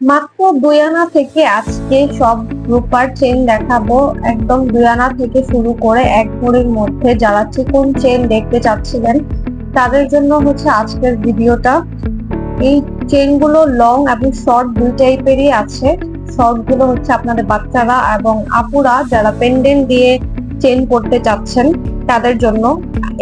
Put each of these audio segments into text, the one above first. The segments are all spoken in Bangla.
মাত্র দুই আনা থেকে আজকে সব রূপার চেন দেখাবো। একদম দুই আনা থেকে শুরু করে এক ভরির মধ্যে যারা চিকন চেন দেখতে চাচ্ছিলেন, তাদের জন্য হচ্ছে আজকের ভিডিওটা। এই চেনগুলো লং এবং শর্ট দুই টাইপেরই আছে। শর্টগুলো হচ্ছে আপনাদের বাচ্চারা এবং আপুরা যারা পেন্ডেন্ট দিয়ে চেন করতে চাচ্ছেন, তাদের জন্য।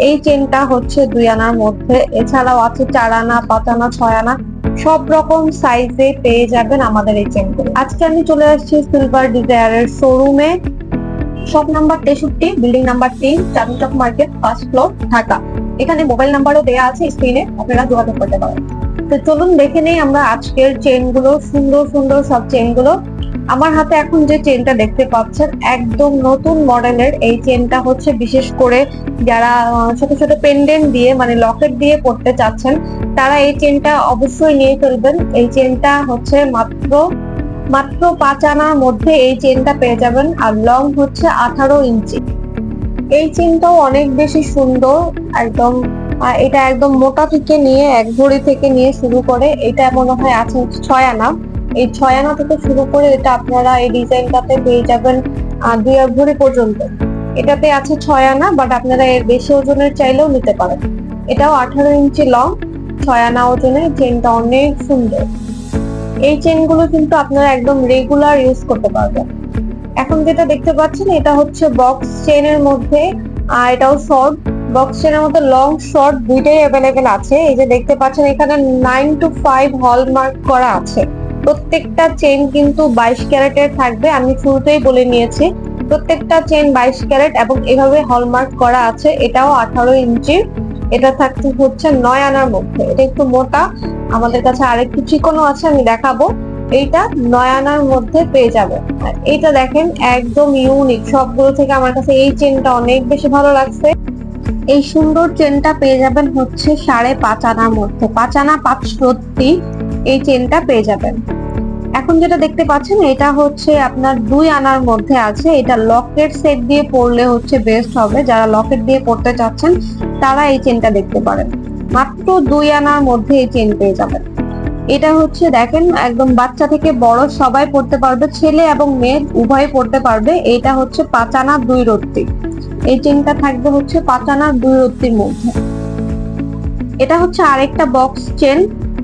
এই চেনটা হচ্ছে দুই আনার মধ্যে। এছাড়াও আছে চার আনা, পাঁচ আনা, ছয় আনা। সব রকম সাইজে পেয়ে যাবেন আমাদের এই চেনগুলো আজকে আমি চলে আসছি সিলভার ডিজায়ারের শোরুমে শপ নাম্বার তেষট্টি বিল্ডিং নাম্বার তিন চাঁদচক মার্কেট ফার্স্ট ফ্লোর ঢাকা এখানে মোবাইল নাম্বারও দেওয়া আছে স্ক্রিনে আপনারা যোগাযোগ করতে পারেন। তো চলুন দেখে নেই আমরা আজকের চেনগুলো সুন্দর সুন্দর সব চেনগুলো আমার হাতে এখন যে চেনটা দেখতে পাচ্ছেন, একদম নতুন মডেলের এই চেনটা হচ্ছে বিশেষ করে যারা ছোট ছোট পেন্ডেন্ট দিয়ে মানে লকেট দিয়ে পড়তে চাচ্ছেন, তারা এই চেনটা অবশ্যই নিয়ে ফেলবেন। এই চেনটা হচ্ছে মাত্র মাত্র পাঁচ আনার মধ্যে এই চেনটা পেয়ে যাবেন, আর লং হচ্ছে আঠারো ইঞ্চি। এই চেনটাও অনেক বেশি সুন্দর, একদম এটা একদম মোটা থেকে নিয়ে, এক ভরি থেকে নিয়ে শুরু করে, এটা মনে হয় আছে ছয় আনা। এই ছয় আনা থেকে শুরু করে এটা আপনারা এই ডিজাইনটাতে পেয়ে যাবেন দুই এক ভরি পর্যন্ত। এটাতে আছে ছয় আনা বাট আপনারা এর বেশি ওজনের চাইলেও নিতে পারেন। এটাও আঠারো ইঞ্চি লং ছয় আনা ওজনের চেনটা অনেক সুন্দর। এই চেনগুলো কিন্তু আপনারা একদম রেগুলার ইউজ করতে পারবেন। এখন যেটা দেখতে পাচ্ছেন, এটা হচ্ছে বক্স চেনের মধ্যে, আর এটাও শর্ট বক্স চেনের মধ্যে লং শর্ট দুইটাই অ্যাভেলেবেল আছে। এই যে দেখতে পাচ্ছেন, এখানে নাইন টু ফাইভ হলমার্ক করা আছে। প্রত্যেকটা চেন কিন্তু বাইশ ক্যারেটের থাকবে, আমি শুরুতেই বলে নিয়েছি। প্রত্যেকটা চেন বাইশ ক্যারেট এবং এভাবে হলমার্ক করা আছে, এটাও আঠারো ইঞ্চির এটা থাকছে হচ্ছে নয় আনার মধ্যে। এটা একটু মোটা, আমাদের কাছে আরেকটু চিকনও আছে, আমি দেখাবো। এইটা নয় আনার মধ্যে পেয়ে যাবে। এইটা দেখেন, একদম ইউনিক সবগুলো থেকে আমার কাছে এই চেনটা অনেক বেশি ভালো লাগছে। এই সুন্দর চেনটা পেয়ে যাবেন হচ্ছে সাড়ে পাঁচ আনার মধ্যে। পাঁচ আনা পাঁচ সত্যি এই চেনটা পেয়ে যাবেন। এখন যেটা দেখতে পাচ্ছেন, এটা হচ্ছে আপনার দুই আনার মধ্যে আছে। এটা লকেট সেট দিয়ে পড়লে হচ্ছে বেস্ট হবে। যারা লকেট দিয়ে পড়তে চাচ্ছেন, তারা এই চেনটা দেখতে পারেন। মাত্র দুই আনার মধ্যে এই চেন পেয়ে যাবেন। এটা হচ্ছে দেখেন, একদম বাচ্চা থেকে বড় সবাই পড়তে পারবে, ছেলে এবং মেয়ে উভয় পড়তে পারবে। এটা হচ্ছে পাঁচ আনা, দুই রত্তি। এই চেনটা থাকবে হচ্ছে পাঁচ আনা, দুই রত্তির মধ্যে। এটা হচ্ছে আরেকটা বক্স চেন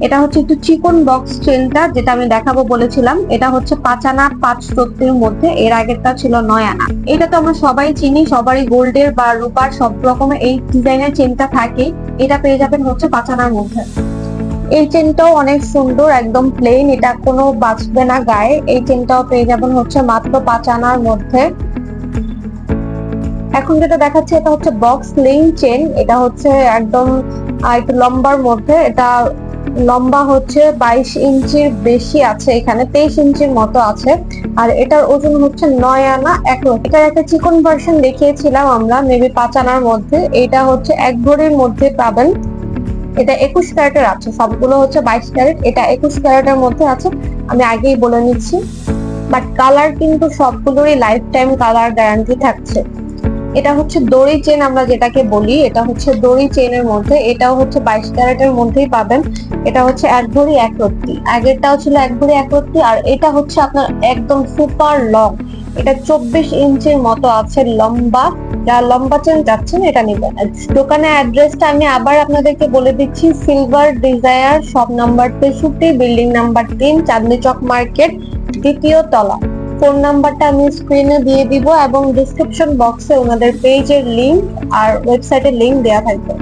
এটা হচ্ছে একটু চিকন বক্স চেনটা যেটা আমি দেখাবো বলেছিলাম। এটা হচ্ছে পাঁচ আনা পাঁচ রত্তির মধ্যে। এর আগেরটা ছিল নয় আনা। এটা তো আমরা সবাই চিনি, সবারই গোল্ডের বা রূপার সব রকমের এই ডিজাইনের চেনটা থাকে। এটা পেয়ে যাবেন হচ্ছে পাঁচ আনার মধ্যে। এই চেনটাও অনেক সুন্দর, একদম প্লেন এটা কোনো বাঁচবে না গায়ে। এই চেনটাও পেয়ে যাবেন হচ্ছে মাত্র পাঁচ আনার মধ্যে। এখন যেটা দেখাচ্ছে, এটা হচ্ছে বক্স লিং চেন এটা হচ্ছে একদম একটু লম্বার মধ্যে। এটা লম্বা হচ্ছে বাইশ ইঞ্চির বেশি আছে এখানে, তেইশ ইঞ্চির মতো আছে। আর এটার ওজন হচ্ছে নয় আনা এক। এটার একটা চিকন ভার্সন দেখিয়েছিলাম আমরা মেবি পাঁচ আনার মধ্যে। এটা হচ্ছে এক ভরির মধ্যে পাবেন। এটা একুশ ক্যারেটের আছে, সবগুলো হচ্ছে বাইশ ক্যারেট। এটা একুশ ক্যারেটের মধ্যে আছে, আমি আগেই বলে নিচ্ছি। বাট কালার কিন্তু সবগুলোরই লাইফ টাইম কালার গ্যারান্টি থাকছে। এটা হচ্ছে দড়ি চেন আমরা যেটাকে বলি, এটা হচ্ছে দড়ি চেনের মধ্যে, এটাও হচ্ছে বাইশ ক্যারেটের মধ্যেই পাবেন। এটা হচ্ছে এক ভরি এক রত্তি। আগেরটাও ছিল এক ভরি এক রত্তি আর এটা হচ্ছে আপনার একদম সুপার লং। এটা চব্বিশ ইঞ্চির মতো আছে লম্বা। যা লম্বা চেন যাচ্ছেন এটা নেবেন। দোকানের অ্যাড্রেসটা আমি আবার আপনাদেরকে বলে দিচ্ছি, সিলভার ডিজায়ার, শপ নাম্বার তেষট্টি, বিল্ডিং নাম্বার তিন, চাঁদনি চক মার্কেট, দ্বিতীয় তলা। ফোন নাম্বারটা আমি স্ক্রিনে দিয়ে দিব এবং ডিসক্রিপশন বক্সে ওনাদের পেজের লিংক আর ওয়েবসাইটের লিংক দেওয়া থাকবে।